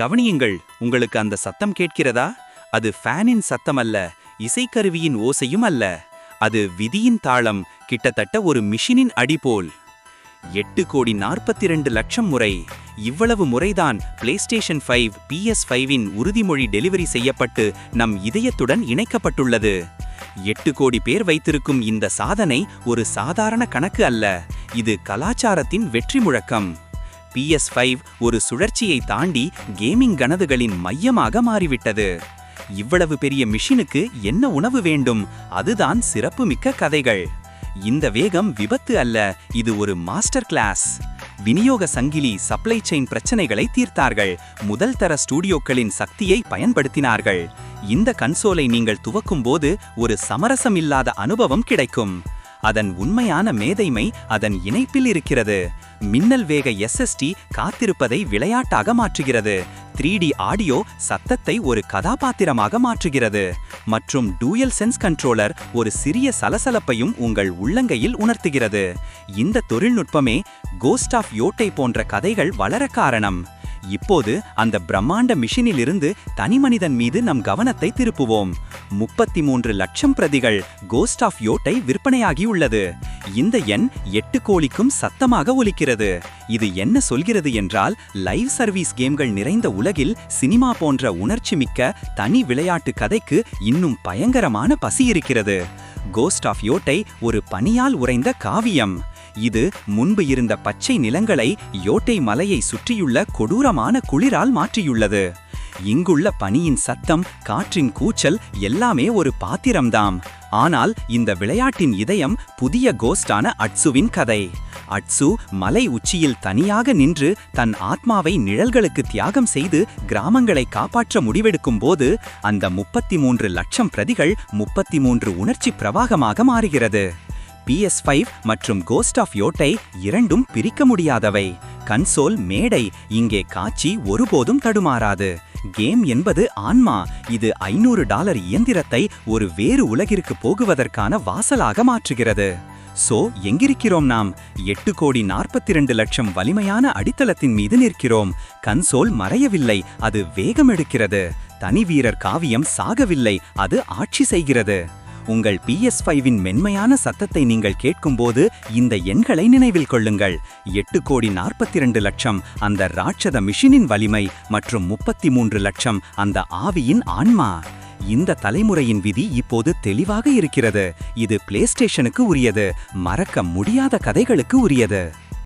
கவனியுங்கள் உங்களுக்கு அந்த சத்தம் கேட்கிறதா? அது ஃபேனின் சத்தம் அல்ல இசைக்கருவியின் ஓசையும் அல்ல. அது விதியின் தாளம் கிட்டத்தட்ட ஒரு மிஷினின் அடிபோல் எட்டு கோடி நாற்பத்தி ரெண்டு லட்சம் முறை. இவ்வளவு முறைதான் பிளேஸ்டேஷன் ஃபைவ் பிஎஸ் ஃபைவின் உறுதிமொழி டெலிவரி செய்யப்பட்டு நம் இதயத்துடன் இணைக்கப்பட்டுள்ளது. எட்டு கோடி பேர் வைத்திருக்கும் இந்த சாதனை ஒரு சாதாரண கணக்கு அல்ல. இது கலாச்சாரத்தின் வெற்றி முழக்கம் பிஎஸ் ஃபைவ் ஒரு சுழற்சியை தாண்டி கேமிங் கனதுகளின் மையமாக மாறிவிட்டது. இவ்வளவு பெரிய மிஷினுக்கு என்ன உணவு வேண்டும்? அதுதான் சிறப்புமிக்க கதைகள். இந்த வேகம் விபத்து அல்ல இது ஒரு மாஸ்டர் கிளாஸ் விநியோக சங்கிலி சப்ளை செயின் பிரச்சனைகளை தீர்த்தார்கள். முதல் தர ஸ்டூடியோக்களின் சக்தியை பயன்படுத்தினார்கள். இந்த கன்சோலை நீங்கள் துவக்கும் போது ஒரு சமரசம் இல்லாத அனுபவம் கிடைக்கும். அதன் உண்மையான மேதைமை அதன் இணைப்பில் இருக்கிறது. மின்னல் வேக எஸ்எஸ்டி காத்திருப்பதை விளையாட்டாக மாற்றுகிறது. த்ரீ டி ஆடியோ சத்தத்தை ஒரு கதாபாத்திரமாக மாற்றுகிறது. மற்றும் டூயல் சென்ஸ் கண்ட்ரோலர் ஒரு சிறிய சலசலப்பையும் உங்கள் உள்ளங்கையில் உணர்த்துகிறது. இந்த தொழில்நுட்பமே கோஸ்ட் ஆஃப் யோட்டை போன்ற கதைகள் வளர காரணம். இப்போது அந்த பிரம்மாண்ட மிஷினிலிருந்து தனிமனிதன் மீது நம் கவனத்தை திருப்புவோம். முப்பத்தி மூன்று லட்சம் பிரதிகள் கோஸ்ட் ஆஃப் யோட்டை விற்பனையாகியுள்ளது. இந்த எண் எட்டு கோழிக்கும் சத்தமாக ஒலிக்கிறது. இது என்ன சொல்கிறது என்றால் லைவ் சர்வீஸ் கேம்கள் நிறைந்த உலகில் சினிமா போன்ற உணர்ச்சி மிக்க தனி விளையாட்டு கதைக்கு இன்னும் பயங்கரமான பசி இருக்கிறது. கோஸ்ட் ஆஃப் யோட்டை ஒரு பனியால் உறைந்த காவியம். இது முன்பு இருந்த பச்சை நிலங்களை யோட்டை மலையை சுற்றியுள்ள கொடூரமான குளிரால் மாற்றியுள்ளது. இங்குள்ள பனியின் சத்தம் காற்றின் கூச்சல் எல்லாமே ஒரு பாத்திரம்தாம். ஆனால் இந்த விளையாட்டின் இதயம் புதிய கோஸ்டான அட்சுவின் கதை. அட்சு மலை உச்சியில் தனியாக நின்று தன் ஆத்மாவை நிழல்களுக்கு தியாகம் செய்து கிராமங்களை காப்பாற்ற முடிவெடுக்கும் போது அந்த முப்பத்தி மூன்று லட்சம் பிரதிகள் முப்பத்தி மூன்று உணர்ச்சி பிரவாகமாக மாறுகிறது. பிஎஸ் ஃபைவ் மற்றும் கோஸ்ட் ஆஃப் யோட்டை இரண்டும் பிரிக்க முடியாதவை. கன்சோல் மேடை இங்கே காட்சி ஒருபோதும் தடுமாறாது. கேம் என்பது ஆன்மா. இது ஐநூறு டாலர் இயந்திரத்தை ஒரு வேறு உலகிற்கு போகுவதற்கான வாசலாக மாற்றுகிறது. சோ எங்கிருக்கிறோம் நாம்? எட்டு கோடி நாற்பத்தி ரெண்டு லட்சம் வலிமையான அடித்தளத்தின் மீது நிற்கிறோம். கன்சோல் மறையவில்லை அது வேகம் எடுக்கிறது தனி வீரர் காவியம் சாகவில்லை அது ஆட்சி செய்கிறது. உங்கள் பிஎஸ் ஃபைவின் மென்மையான சத்தத்தை நீங்கள் கேட்கும்போது இந்த எண்களை நினைவில் கொள்ளுங்கள். எட்டு கோடி நாற்பத்தி ரெண்டு லட்சம் அந்த ராட்சத மிஷினின் வலிமை மற்றும் முப்பத்தி மூன்று லட்சம் அந்த ஆவியின் ஆன்மா. இந்த தலைமுறையின் விதி இப்போது தெளிவாக இருக்கிறது. இது பிளேஸ்டேஷனுக்கு உரியது. மறக்க முடியாத கதைகளுக்கு உரியது.